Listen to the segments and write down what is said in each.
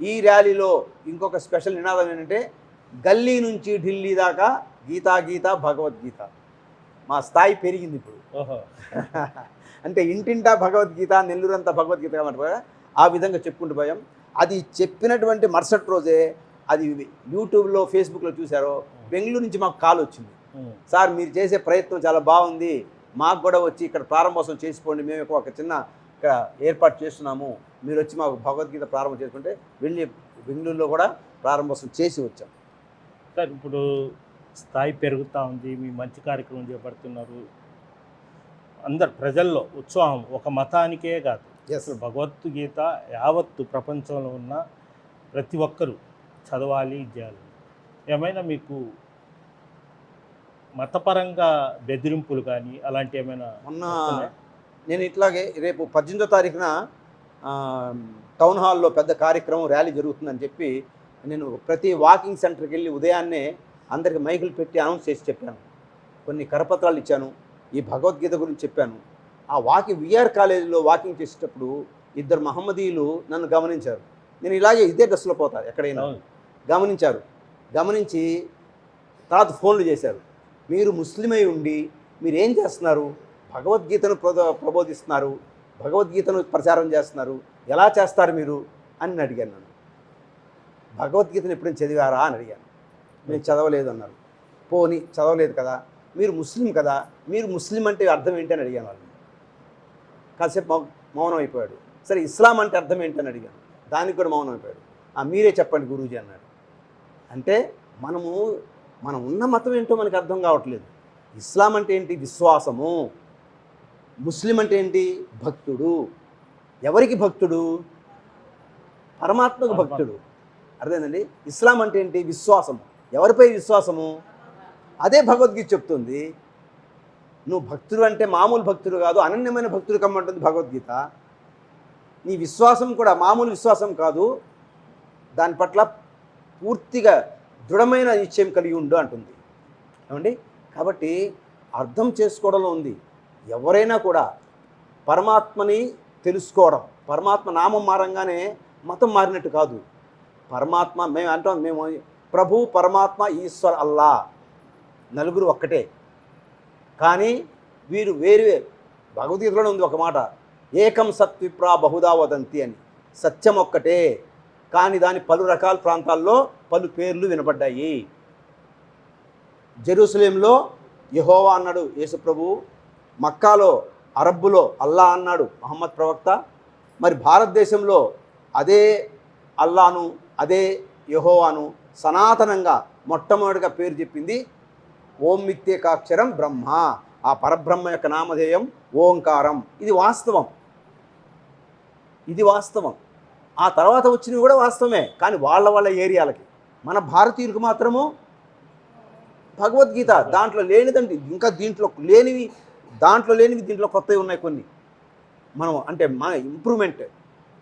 ఈ ర్యాలీలో ఇంకొక స్పెషల్ నినాదం ఏంటంటే గల్లీ నుంచి ఢిల్లీ దాకా గీతా గీత భగవద్గీత. మా స్థాయి పెరిగింది ఇప్పుడు. ఓహో. అంటే ఇంటింటా భగవద్గీత నెల్లూరంతా భగవద్గీత కాబట్టి ఆ విధంగా చెప్పుకుంటూ పోయాం. అది చెప్పినటువంటి మరుసటి రోజే అది యూట్యూబ్లో ఫేస్బుక్లో చూశారో బెంగళూరు నుంచి మాకు కాల్ వచ్చింది. సార్ మీరు చేసే ప్రయత్నం చాలా బాగుంది. మాకు కూడా వచ్చి ఇక్కడ ప్రారంభోత్సవం చేసిపోండి. మేము ఒక చిన్న ఇక్కడ ఏర్పాటు చేస్తున్నాము. మీరు వచ్చి మాకు భగవద్గీత ప్రారంభం చేసుకుంటే వెళ్ళి బెంగళూరులో కూడా ప్రారంభోత్సవం చేసి వచ్చాం. సార్ ఇప్పుడు స్థాయి పెరుగుతూ ఉంది మీ మంచి కార్యక్రమం చేపడుతున్నారు. అందరు ప్రజల్లో ఉత్సాహం ఒక మతానికే కాదు. అసలు భగవద్గీత యావత్తు ప్రపంచంలో ఉన్న ప్రతి ఒక్కరూ చదవాలి ఇది చేయాలి ఏమైనా మీకు మతపరంగా బెదిరింపులు కానీ అలాంటి ఏమైనా మొన్న? నేను ఇట్లాగే రేపు పద్దెనిమిదో తారీఖున టౌన్ హాల్లో పెద్ద కార్యక్రమం ర్యాలీ జరుగుతుందని చెప్పి నేను ప్రతి వాకింగ్ సెంటర్కి వెళ్ళి ఉదయాన్నే అందరికి మైకులు పెట్టి అనౌన్స్ చేసి చెప్పాను. కొన్ని కరపత్రాలు ఇచ్చాను. ఈ భగవద్గీత గురించి చెప్పాను. ఆ వాకింగ్ విఆర్ కాలేజీలో వాకింగ్ చేసేటప్పుడు ఇద్దరు మహమ్మదీయులు నన్ను గమనించారు. నేను ఇలాగే ఇదే డ్రెస్లో పోతా ఎక్కడైనా. గమనించారు. గమనించి తర్వాత ఫోన్లు చేశారు. మీరు ముస్లిమై ఉండి మీరు ఏం చేస్తున్నారు? భగవద్గీతను ప్రబోధిస్తున్నారు భగవద్గీతను ప్రచారం చేస్తున్నారు ఎలా చేస్తారు మీరు? అని అడిగాను నన్ను. భగవద్గీతను ఎప్పుడైనా చదివారా? అని అడిగాను. నేను చదవలేదు అన్నారు పోని చదవలేదు కదా మీరు ముస్లిం కదా మీరు ముస్లిం అంటే అర్థం ఏంటి? అని అడిగాను వాళ్ళని. కాసేపు మౌ మౌనం అయిపోయాడు. సరే ఇస్లాం అంటే అర్థం ఏంటి? అని అడిగాను. దానికి కూడా మౌనం అయిపోయాడు. "ఆ, మీరే చెప్పండి గురూజీ అన్నాడు. అంటే మనము మనం ఉన్న మతం ఏంటో మనకు అర్థం కావట్లేదు. ఇస్లాం అంటే ఏంటి? విశ్వాసము. ముస్లిం అంటే ఏంటి? భక్తుడు. ఎవరికి భక్తుడు? పరమాత్మకు భక్తుడు. అర్థమైందండి? ఇస్లాం అంటే ఏంటి? విశ్వాసము. ఎవరిపై విశ్వాసము? అదే భగవద్గీత చెప్తుంది. నువ్వు భక్తుడు అంటే మామూలు భక్తుడు కాదు అనన్యమైన భక్తుడు కమ్మంటుంది భగవద్గీత. నీ విశ్వాసం కూడా మామూలు విశ్వాసం కాదు. దాని పట్ల పూర్తిగా దృఢమైన నిశ్చయం కలిగి ఉండు అంటుంది. ఏమండి? కాబట్టి అర్థం చేసుకోవడంలో ఉంది. ఎవరైనా కూడా పరమాత్మని తెలుసుకోవడం పరమాత్మ నామం మారంగానే మతం మారినట్టు కాదు. పరమాత్మ మేము అంటాం మేము ప్రభు పరమాత్మ ఈశ్వర్ అల్లా నలుగురు ఒక్కటే. కానీ వీరు వేరు భగవద్గీతలోనే ఉంది ఒక మాట ఏకం సత్విప్రా బహుదా వదంతి అని. సత్యం ఒక్కటే కానీ దాని పలు రకాల ప్రాంతాల్లో పలు పేర్లు వినపడ్డాయి. జెరూసలేంలో యహోవా అన్నాడు యేసుప్రభు మక్కాలో అరబ్బులో అల్లా అన్నాడు మహమ్మద్ ప్రవక్త. మరి భారతదేశంలో అదే అల్లాను అదే యహోవాను సనాతనంగా మొట్టమొదటిగా పేరు చెప్పింది ఓం మిత్యేకాక్షరం బ్రహ్మ. ఆ పరబ్రహ్మ యొక్క నామధేయం ఓంకారం. ఇది వాస్తవం. ఇది వాస్తవం. ఆ తర్వాత వచ్చినవి కూడా వాస్తవమే. కానీ వాళ్ళ వాళ్ళ ఏరియాలకి. మన భారతీయులకు మాత్రము భగవద్గీత దాంట్లో లేనిదండి. ఇంకా దీంట్లో లేనివి దాంట్లో లేనివి దీంట్లో కొత్తవి ఉన్నాయి కొన్ని. మనం అంటే మన ఇంప్రూవ్మెంట్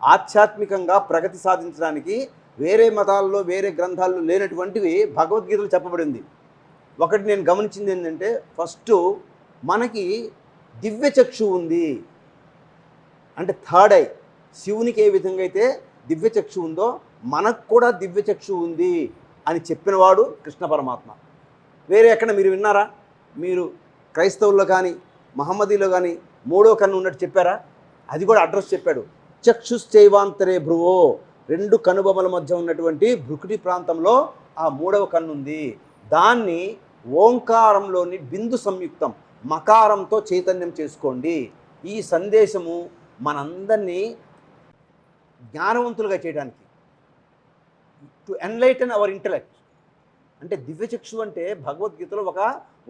ఆధ్యాత్మికంగా ప్రగతి సాధించడానికి వేరే మతాల్లో వేరే గ్రంథాల్లో లేనటువంటివి భగవద్గీతలు చెప్పబడింది. ఒకటి నేను గమనించింది ఏంటంటే ఫస్ట్ మనకి దివ్య చక్షు ఉంది. అంటే థర్డ్ ఐ శివునికి ఏ విధంగా అయితే దివ్య చక్షు ఉందో మనకు కూడా దివ్య చక్షు ఉంది అని చెప్పినవాడు కృష్ణ పరమాత్మ. వేరే ఎక్కడ మీరు విన్నారా? మీరు క్రైస్తవుల్లో కానీ మహమ్మదీలో కానీ మూడో కన్ను ఉన్నట్టు చెప్పారా? అది కూడా అడ్రస్ చెప్పాడు. చక్షుశ్చైవాంతరే భ్రువో. రెండు కనుబొమల మధ్య ఉన్నటువంటి భృకుటి ప్రాంతంలో ఆ మూడవ కన్ను ఉంది దాన్ని ఓంకారంలోని బిందు సంయుక్తం మకారంతో చైతన్యం చేసుకోండి. ఈ సందేశము మనందరినీ జ్ఞానవంతులుగా చేయడానికి టు ఎన్లైటన్ అవర్ ఇంటలెక్ట్ అంటే దివ్యచక్షు అంటే భగవద్గీతలో ఒక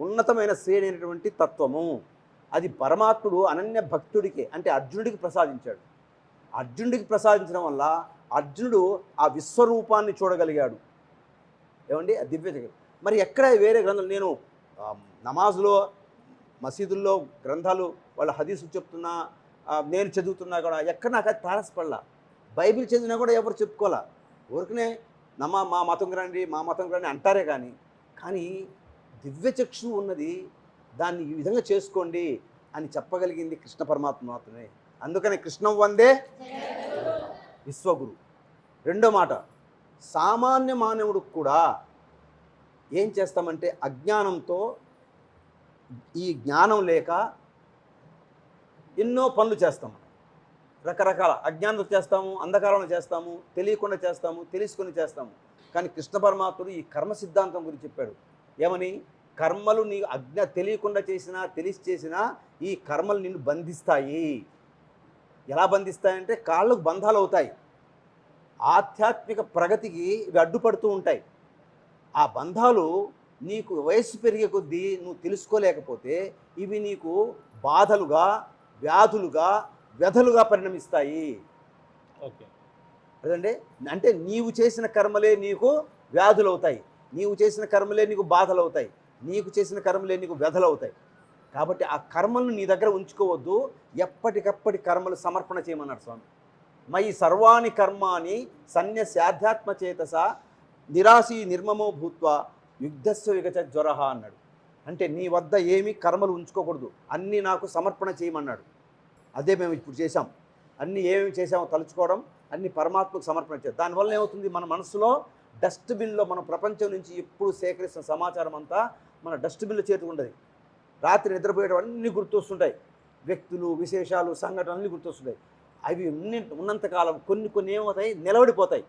ఉన్నతమైన శ్రేణి అయినటువంటి తత్వము. అది పరమాత్ముడు అనన్య భక్తుడికి అంటే అర్జునుడికి ప్రసాదించాడు. అర్జునుడికి ప్రసాదించడం వల్ల అర్జునుడు ఆ విశ్వరూపాన్ని చూడగలిగాడు. ఏమండి? దివ్య జగత్ మరి ఎక్కడ వేరే గ్రంథం నేను నమాజ్లో మసీదుల్లో గ్రంథాలు వాళ్ళ హదీసులు చెప్తున్నా నేను చదువుతున్నా కూడా ఎక్కడ నాకు అది తారసపడలా. బైబిల్ చదివినా కూడా ఎవరు చెప్పుకోవాలా? ఊరికనే నమా మా మతం రండి మా మతం రండి అంటారే కానీ కానీ దివ్యచక్షు ఉన్నది దాన్ని ఈ విధంగా చేసుకోండి అని చెప్పగలిగింది కృష్ణ పరమాత్మ మాత్రమే. అందుకని కృష్ణం వందే విశ్వగురు. రెండో మాట సామాన్య మానవుడికి కూడా ఏం చేస్తామంటే అజ్ఞానంతో ఈ జ్ఞానం లేక ఎన్నో పనులు చేస్తాం. రకరకాల అజ్ఞానంతో చేస్తాము అంధకారంలో చేస్తాము తెలియకుండా చేస్తాము తెలుసుకొని చేస్తాము. కానీ కృష్ణ పరమాత్ముడు ఈ కర్మ సిద్ధాంతం గురించి చెప్పాడు. ఏమని? కర్మలు నీ అజ్ఞ తెలియకుండా చేసినా తెలిసి చేసినా ఈ కర్మలు నిన్ను బంధిస్తాయి. ఎలా బంధిస్తాయంటే కాళ్ళకు బంధాలు అవుతాయి. ఆధ్యాత్మిక ప్రగతికి ఇవి అడ్డుపడుతూ ఉంటాయి. ఆ బంధాలు నీకు వయస్సు పెరిగే కొద్దీ నువ్వు తెలుసుకోలేకపోతే ఇవి నీకు బాధలుగా వ్యాధులుగా వ్యధలుగా పరిణమిస్తాయి. ఓకే. అదండి అంటే నీవు చేసిన కర్మలే నీకు వ్యాధులు అవుతాయి నీవు చేసిన కర్మలే నీకు బాధలు అవుతాయి నీకు చేసిన కర్మలే నీకు వ్యధలు అవుతాయి కాబట్టి ఆ కర్మలను నీ దగ్గర ఉంచుకోవద్దు. ఎప్పటికప్పటి కర్మలు సమర్పణ చేయమన్నాడు స్వామి. మై సర్వాణి కర్మాని సన్యస్యాధ్యాత్మ చేతస నిరాశీ నిర్మమో భూత్వ యుగ్ధస్వ విగచ జ్వర అన్నాడు. అంటే నీ వద్ద ఏమీ కర్మలు ఉంచుకోకూడదు. అన్నీ నాకు సమర్పణ చేయమన్నాడు. అదే మేము ఇప్పుడు చేశాం. అన్నీ ఏమేమి చేసామో తలుచుకోవడం అన్ని పరమాత్మకు సమర్పణ చేయాలి దానివల్ల ఏమవుతుంది? మన మనసులో డస్ట్బిన్లో మన ప్రపంచం నుంచి ఎప్పుడు సేకరిస్తున్న సమాచారం అంతా మన డస్ట్బిన్లో చేరుకుంటుంది రాత్రి నిద్రపోయేటం అన్నీ గుర్తొస్తుంటాయి. వ్యక్తులు విశేషాలు సంఘటనలు అన్నీ గుర్తొస్తుంటాయి. అవి ఉన్ని ఉన్నంతకాలం కొన్ని కొన్ని ఏమవుతాయి? నిలబడిపోతాయి.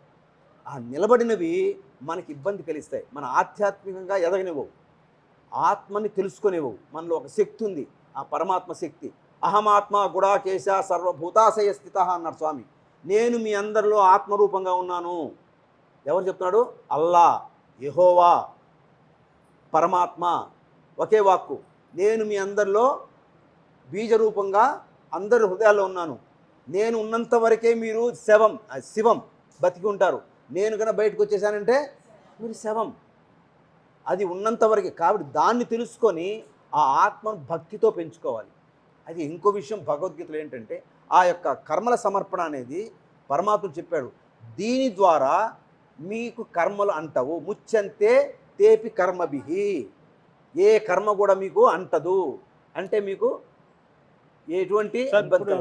ఆ నిలబడినవి మనకి ఇబ్బంది కలిగిస్తాయి. మన ఆధ్యాత్మికంగా ఎదగనివ్వవు. ఆత్మని తెలుసుకునేవ్వవు. మనలో ఒక శక్తి ఉంది. ఆ పరమాత్మ శక్తి. అహమాత్మ గుడాకేశ సర్వభూతాశయ స్థిత అన్నాడు స్వామి. నేను మీ అందరిలో ఆత్మరూపంగా ఉన్నాను. ఎవరు చెప్తున్నాడు? అల్లా యహోవా. పరమాత్మ. ఒకే వాక్కు. నేను మీ అందరిలో బీజరూపంగా అందరి హృదయాల్లో ఉన్నాను. నేను ఉన్నంత వరకే మీరు శవం శివం బతికి ఉంటారు. నేను కనుక బయటకు వచ్చేసానంటే మీరు శవం. అది ఉన్నంత వరకే. కాబట్టి దాన్ని తెలుసుకొని ఆ ఆత్మను భక్తితో పెంచుకోవాలి. అది ఇంకో విషయం భగవద్గీతలో ఏంటంటే ఆ యొక్క కర్మల సమర్పణ అనేది పరమాత్ముడు చెప్పాడు. దీని ద్వారా మీకు కర్మలు అంటావు. ముచ్చంతే తేపి కర్మభిహి. ఏ కర్మ కూడా మీకు అంటదు. అంటే మీకు ఎటువంటి.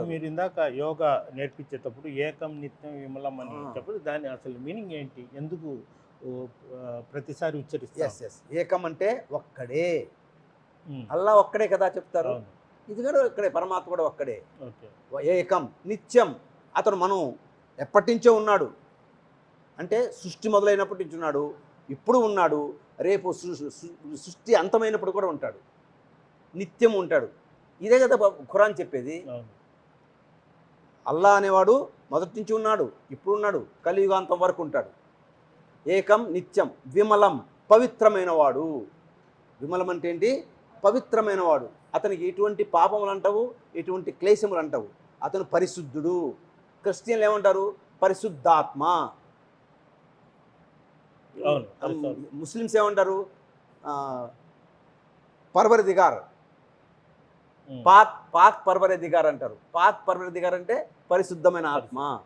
మీరు ఇందాక యోగా నేర్పించేటప్పుడు ఏకం నిత్యం విమలం అని ఆ. చెప్పి దాని అసలు మీనింగ్ ఏంటి? ఎందుకు ప్రతిసారి ఉచ్చరిస్తారు ఏకం అంటే ఒక్కడే. అల్లా ఒక్కడే కదా చెప్తారు? ఇది కూడా ఒక్కడే పరమాత్మ కూడా ఒక్కడే. ఏకం నిత్యం. అతను మనం ఎప్పటి నుంచో ఉన్నాడు. అంటే సృష్టి మొదలైనప్పటి నుంచి ఉన్నాడు. ఇప్పుడు ఉన్నాడు. రేపు సృష్టి అంతమైనప్పుడు కూడా ఉంటాడు. నిత్యం ఉంటాడు. ఇదే కదా ఖురాన్ చెప్పేది. అల్లా అనేవాడు మొదటి నుంచి ఉన్నాడు ఇప్పుడు ఉన్నాడు కలియుగాంతం వరకు ఉంటాడు. ఏకం నిత్యం విమలం పవిత్రమైన వాడు విమలం అంటే ఏంటి? పవిత్రమైన వాడు అతనికి ఎటువంటి పాపములు అంటావు ఎటువంటి క్లేశములు అంటావు. అతను పరిశుద్ధుడు. క్రిస్టియన్లు ఏమంటారు? పరిశుద్ధాత్మ. ముస్లిమ్స్ ఏమంటారు? ఆ, పర్వరదిగార్. ఉమ్. పాక్ పాక్ పర్వరదిగార్ అంటారు. పాక్ పర్వరదిగార్ అంటే పరిశుద్ధమైన ఆత్మ.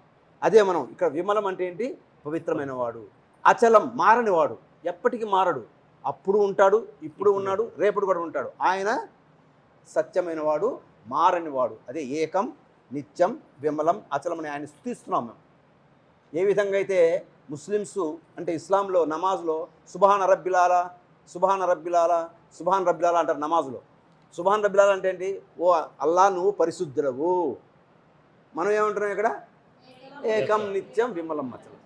అదే మనం ఇక్కడ విమలం అంటే ఏంటి? పవిత్రమైన వాడు అచలం మారని వాడు ఎప్పటికీ మారడు. అప్పుడు ఉంటాడు ఇప్పుడు ఉన్నాడు రేపటి కూడా ఉంటాడు. ఆయన సత్యమైన వాడు మారని వాడు అదే ఏకం నిత్యం విమలం అచలం అని ఆయన స్థుతిస్తున్నాం మేము. ఏ విధంగా అయితే ముస్లిమ్స్ అంటే ఇస్లాంలో నమాజ్లో సుబాన్ రబ్బిలాలా సుబాన్ రబ్బిలాలా సుబాన్ రబ్బిలాలా అంటారు నమాజ్లో. సుబాన్ రబ్బిలాలా అంటే ఏంటి? ఓ అల్లా నువ్వు పరిశుద్ధుడవు. మనం ఏమంటున్నాం ఇక్కడ? ఏకం నిత్యం విమలం అచలం